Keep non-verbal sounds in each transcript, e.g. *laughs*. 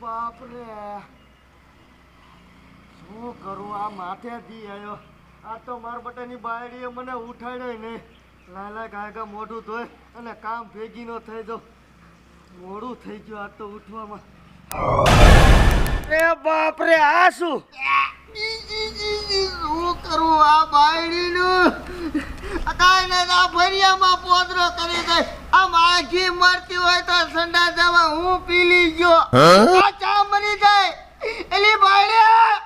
બાપ રે શું કરું આ માથે દી આવ્યો આ તો મારા બટાની બાયડીએ મને ઉઠાડે નહીં લાલા ગાગા મોઢું ધોય અને કામ ભેગી નો થઈ જાવ મોડું થઈ ગયું આ તો ઉઠવામાં. એ બાપ રે આ શું? શું કરું આ બાયડીનું? કાંઈ નહીં આ ફરિયામાં પોદરો કરી દે. આ માખી મરતી હોય તો સંડા જવા હું પીલી ગયો? એલી બાયડે!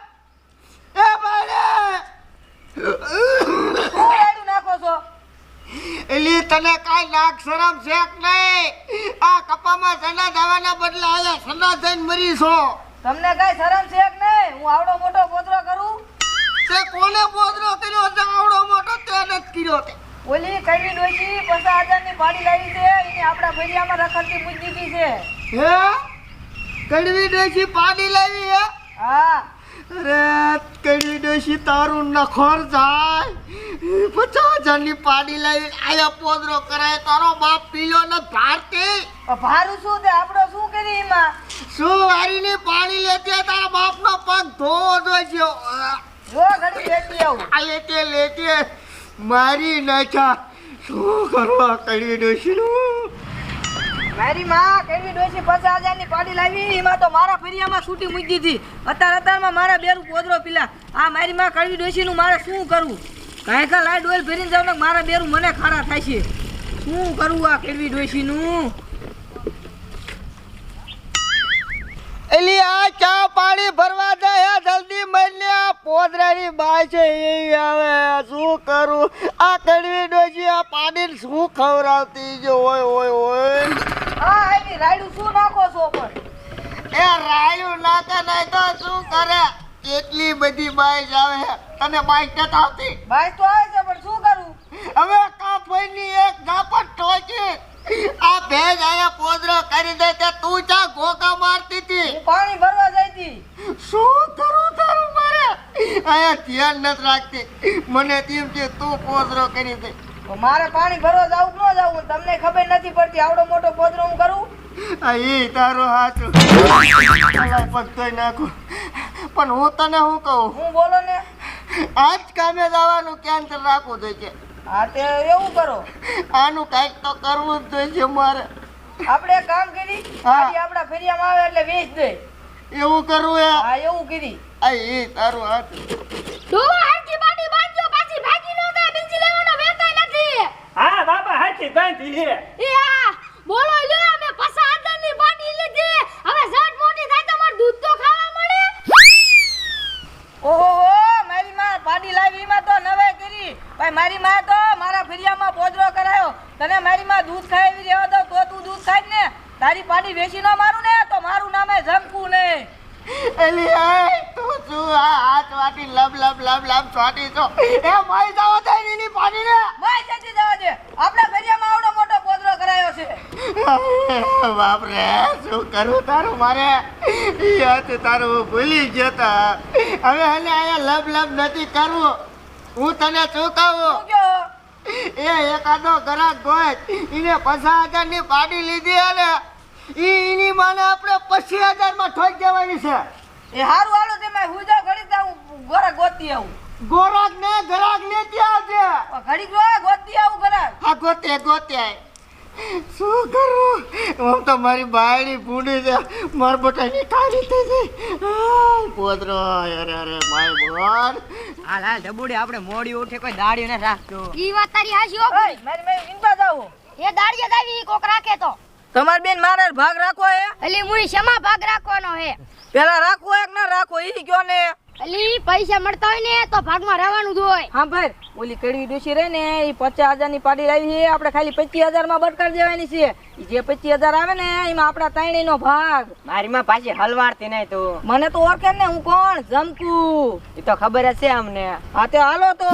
એ બાયડે! શું નાખો છો? એલી તને કાંઈ નાક શરમ છે કે નહીં? આ કપામાં સના જવાના બદલે આયા સના થઈને મરી છો. તમને કાઈ શરમ છે કે નહીં? હું આવડો મોટો પોતરો કરું? તે કોને પોતરો કર્યો છે? આવડો મોટો તેને નથી કર્યો તે ઓલી કડવી ડોશી પચાસ હજારની પાડી લાવી છે એને આપણા ભરિયામાં રખડતી મૂકી છે. હે? કડવી ડોશી પાડી લાવી હા? અરે કડવી ડોશી તારું નખોર જાય. પચાસ જણની પાડી લઈ આયા પોદરો કરાય. તારો બાપ પીલો ને ભારતી. ભારું શું તે? આપણો શું કરી એમાં? શું વારીની પાડી લેતી તારા બાપનો પગ ધોવો જોઈશે. જો ઘડી લેતી આવું. આ લેતી લેતી. મારી નાખ્યા. શું કરવા કડવી ડોશીનું? મારી માં કેવી ડોસી પચાસ હજારની પાડી લાવી? એમાં તો મારા ફરિયામાં છૂટી મૂકી હતી અત્યારે અત્યારમાં મારા બેરું પોદરો પીલા. આ મારી માં કડવી ડોસી નું મારે શું કરવું? કાંઈ કા લાઈટ ડોલ ફેરીને જાવ ને મારા બેરું મને ખાડા થાય છે. શું કરવું આ કડવી ડોસી નું એલી, આ ચા પાણી ભરવા જાય જલ્દી મળને આ પોદરાની બાય છે, એ આવે શું કરું? આ કડવી ડોજી આ પાણી શું ખવડાવતી? જો, ઓય ઓય ઓય. હા એની રાયડું શું નાખો છો પણ? એ રાયડું નાખે નહીં તો શું કરે? કેટલી બધી બાઈક આવે તને બાઈક નથી આવતી? બાઈક તો આવે છે પણ શું કરું? હવે કાપડની એક ઝાપટ ઠોકી આ ભેજ આયા પોદરો કરી દે તે તું ચા ઘોકા મારતી હતી? પાણી ભરવા જઈ હતી શું કરું તારું મારે? આયા ધ્યાન નથી રાખતી. મને તેમ કે તું પોદરો કરી દે. મારે પાણી ભરવા જવું ન જવું તમને ખબર નથી પડતી આવડો મોટો પોદરો હું કરું? આ ઈ તારો હાચું. અલા પગ નાખું. પણ હું તને શું કહું? હું બોલો ને. આજ કામે જવાનું કેન્સલ રાખવું જોઈએ હા તે એવું કરો. આનું કાંઈક તો કરવું જ જોઈએ મારે. આપણે કામ કરી આપણા ફેરિયામાં આવે એટલે વેચ દે. એવું કરવું હા એવું કરી. આ ઈ તારું હાચું ડોવા હાજી બાટી બાંધજો પાછી ભાગી ન જાય બીજી લેવાનો વેતાય નથી હા હાચી બાંધી હે. એ આ બોલો લ્યો અમે પસા આદરની બાટી લીધી. હવે ઝટ મોટી થાય તો માર દૂધ તો ખાવા મળે. ઓહો મારી માં પાડી લાવી માં તો નવે કરી. ભાઈ મારી માં તો મારા ફેરિયામાં પોદરો કરાયો. તને મારી માં દૂધ ખાવી રહેવા દો તો તું દૂધ ખાઈ ને. તારી પાડી વેચી ન મારું ને તો મારું નામે જંકુ ને. એલી એ તું શું આ હાથ વાટી લબ લબ લબ લબ છોટી છો? એ મય જાવ તો એની પાણી ને મય જતી જવા દે. આપણા ફેરિયામાં આવડો મોટો પોદરો *laughs* કરાયો છે બાપ રે શું કરું તારું મારે? યાદ તારું ભૂલી ગયો તા. હવે હલે અહીંયા લબ લબ નથી કરવું. હું તને શું કહું? એ એકાદો ગ્રાહક ગોય એને પચાસ હજારની પાડી લીધી અને એની માને આપણે પચીસ હજારમાં ઠોક દેવાની છે. એ હારું હાલો તે મેં હુઈ જાઉં ઘડીક જાઉં ગોરા ગોતી આવું. ગોરાક ને ગ્રાહક ને ત્યાં આવજે ઘડી ઘડીક ગોતી આવું ગોરા આ ગોતે ગોતે. શું કરું? હું તો મારી બાયડી ભૂંડી છે. માર બટાની કાઢી થઈ છે. પોતરો અરે અરે માય બોલ હાલ હાલ ડબુડી આપણે મોડી ઉઠે કોઈ દાડી ને રાખજો. ઈ વાત તારી હાચી હો. ઓય મારી મેં વિનવા જાવ એ દાડી દાવી કોક રાખે તો. તમાર બેન મારે ભાગ રાખો હે? એટલે મુઈ શેમાં ભાગ રાખવાનો હે? પેલા રાખવો એક ના રાખો ઈ કયો ને. એટલે પૈસા મળતા હોય ને તો ભાગમાં રહેવાનું હોય. હા ભાઈ ઓલી કડવી ડોસી રહે ને એ પચાસ હજારની પાડી લાવી છે આપણે ખાલી પચીસ હજારમાં બટકાર દેવાની છે. જે પચીસ હજાર આવે ને એમાં આપણા ત્રણેય નો ભાગ. મારી માં પાછી હલવાડતી નહીં તું. મને તો ઓળખે ને હું કોણ? જમકુ. એ તો ખબર જ છે અમને. હા તે હાલો તો.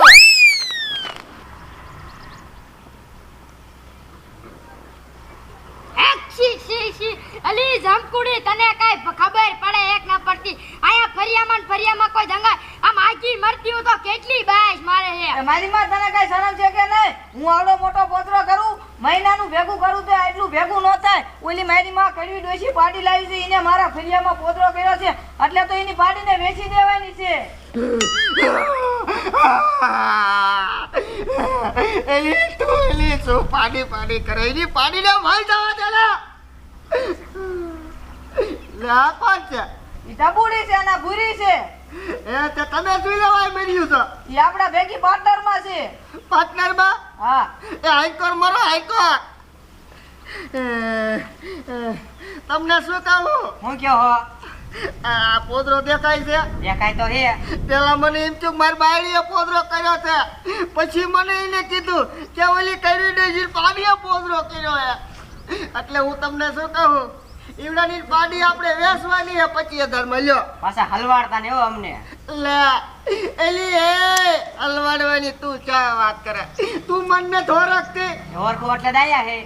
અલી તને કઈ ખબર પડે એક ના પડતી આયા ફરિયામાં ફરિયામાં કોઈ દંગા આમ આજી મરતી હું તો કેટલી બાઈશ મારે છે મારી માં તને કઈ શરમ છે કે નહીં? હું આવડો મોટો પોતરો કરું મહિનાનું ભેગું કરું તો એટલું ભેગું ન થાય. ઓલી મારી માં કડવી ડોશી પાડી લાવી છે એને મારા ફરિયામાં પોતરો કર્યો છે. એટલે તો એની પાડીને વેચી દેવાની છે. *laughs* એલી તું એલી શું પાડી પાડી કરે? એની પાડીને ભાઈ જવા દે લે આ કોણ છે? ઈ ટબુડી છે અને ભૂરી છે. એ તે તમે જોઈ લેવાય મળ્યું છો. એ આપણા ભેગી પાર્ટનરમાં છે. પાર્ટનરમાં? હા. એ હાઈકોર મરો એ, તમને શું કહું? હું કયો હો? આ પોદરો દેખાય છે. દેખાય તો હે પેલા મને એમ કે મારી બાયડીએ પોદરો કર્યો છે. પછી મને એને કીધું કે ઓલી કરી દેજી પાડીએ પોદરો કર્યો હે એટલે હું તમને શું કહું? ઈવડાની પાડી આપણે વેચવાની હે પછી હજાર મળ્યો પાછા હલવાડતા ને એવો અમને. લે એલી એ હલવાડવાની તું ચા વાત કરે? તું મને ધોરકતી ઓરખું એટલે દાયા હે.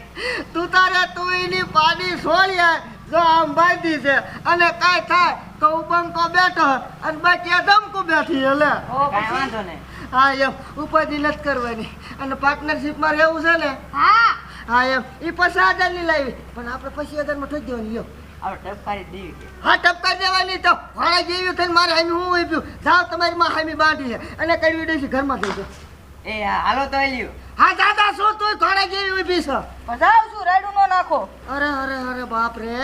તું તારે તું એની પાડી છોડ્યા જો આમ બાંધી છે. અને કાઈ થાય તો ઉબંકો બેઠો અને બાકી ધમકો બેઠી હે લે. ઓ કાંઈ વાંધો નહીં. હા એમ ઉપાધિ નથી કરવાની. અને પાર્ટનરશિપમાં રહેવું છે ને? હા. હા એમ. એ પચાસ હજારની લાવી. પણ આપણે પચીસ હજારમાં ઠોકી દેવાની. લ્યો. આપણે ટપકારી દેવી હા ટપકા દેવાની તો. વાળા જેવી થઈને મારે હામી હું આપ્યું જાઓ તમારી માં હામી બાંધી છે. અને કડવી દઈશ ઘરમાં જઈજો એ હાલો તો હા દાદા શું તું ઘોડા જેવી ઊભી છે? પધાવ છું રાયડું નો નાખો. અરે અરે અરે બાપ રે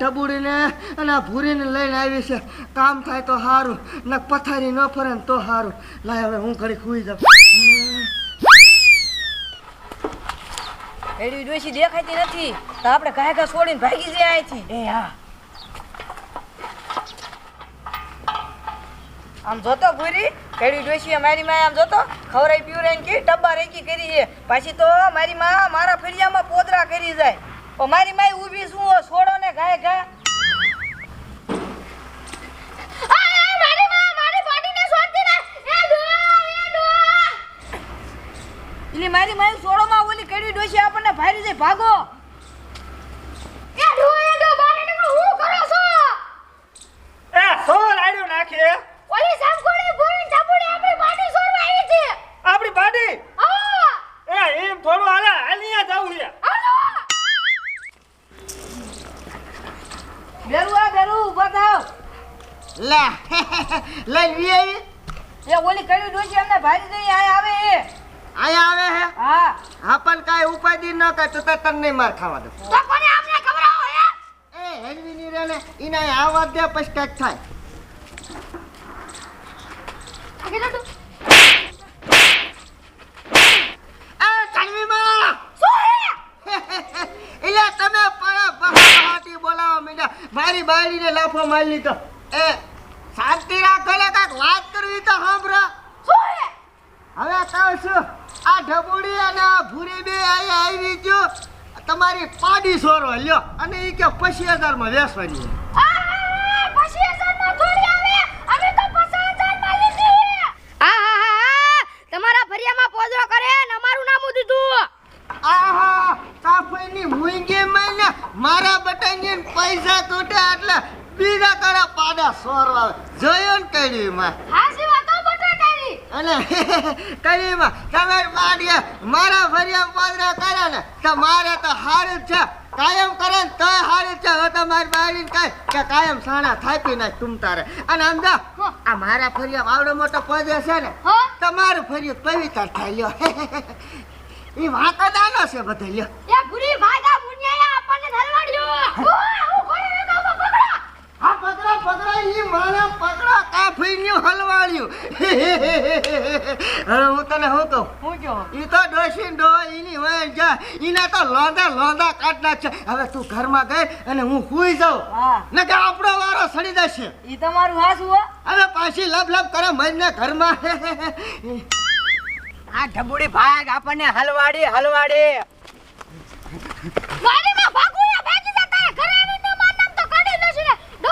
ઢબુડીને અને ભૂરીને લઈને આવી છે. કામ થાય તો સારું ને પથારી ન ફરે ને તો સારું લાય હવે હું ઘડી ખુઈ જાઉં. એડી ડોશી દેખાતી નથી. તો આપણે કાંઈ કાંઈ છોડીને ભાગી જાય અહીંથી. એ હા. આમ જોતો ભૂરી કેડી ડોશી મારી માં આમ જોતો ખવરાઈ પીવરાઈ કે ટબ્બા રેકી કરી છે. પાછી તો મારી માં મારા ફળિયામાં પોદરા કરી જાય. ઓ મારી માય ઊભી શું છોડો ને આ, આ, મારી માય ડોશી આપણને ભાગો. એ ડો એ ડો બાને હું કરો છો? એ શું લાડ્યું નાખે. ઓલી સામકોડી ભૂરી ટાપુડી આપણી બાડી સોરવા આવી છે. આપણી બાડી હા. એ એમ થોડું હાલે હાલિયા જાવું છે હાલો. બેરું આ બેરું ઊભા થાવ. લે *laughs* લઈ વી આવી. એ ઓલી કડી ડોશી અમને ભાજી દઈ આ આવે એ. અહીંયા આવે હે? હા. હા પણ કાંઈ ઉપાધિ ન કર તો તને નહીં માર ખાવા દે. તો કોને આમને ખવડાવો હે? એ હેલવી ની રેને ને એના આવા દે પછી થાય. તું? એ કણવીમાં! શું હે? *laughs* એટલે તમે પણ બહાટી બોલાવા માંડ્યા મારી બાયડીને લાફો મારી લીધો. એ શાંતિ રાખો ને કાંઈક વાત કરવી તો સાંભળો. શું હે? હવે કહું છું આ ઢબુડી અને આ ભૂરી બે આવી ગયો. તમારી પાડી સોરો લ્યો. અને એ કે પછી હજારમાં હા તમારા ફરિયામાં પોદરો કરે ને અમારું નામું દીધું આહા સાફઈની મુંગી મહિને મારા બટાઈને પૈસા તૂટ્યા એટલે બીજા કડા પાડા સોરવા. જોયો ને બટા તારી અને *laughs* કડીમાં તમે બાડીએ મારા ફરિયા પાદરા કર્યા ને તો મારે તો હારું છે. કાયમ કરે ને તોય હારું છે. હવે તમારી બાળી કાંઈ કે કાયમ સાણા થાપી નાખ તું તારે. અને સમજા આ મારા ફરિયા આવડો મોટો પદે છે ને તમારું ફરિયું પવિત્ર થાય લ્યો. *laughs* એ વાંકો દાનો છે બધો લ્યો. એ ગુરી ભાગા મુનિયા આપણને ધરવાડ્યો. હું? પકડો. પકડો પકડો ઈ મારે પકડો કાફીનું વાળ્યું હવે હું તને શું કહું? હું કહો? એ તો ડોસી ડો એની હોય જા એના તો લોંધા લોંધા કાઢના છે. હવે તું ઘરમાં ગઈ અને હું સુઈ જાઉં. ને કે આપણો વારો સડી જશે. એ તમારું હાસ હોય હવે પાછી લપ લપ કરે મજને ઘરમાં. આ ઢબુડી ભાગ આપણને હલવાડી હલવાડી. ગાડીમાં ભાગુયા ભાગી જતા ઘરે તો કાઢી લેશે ડો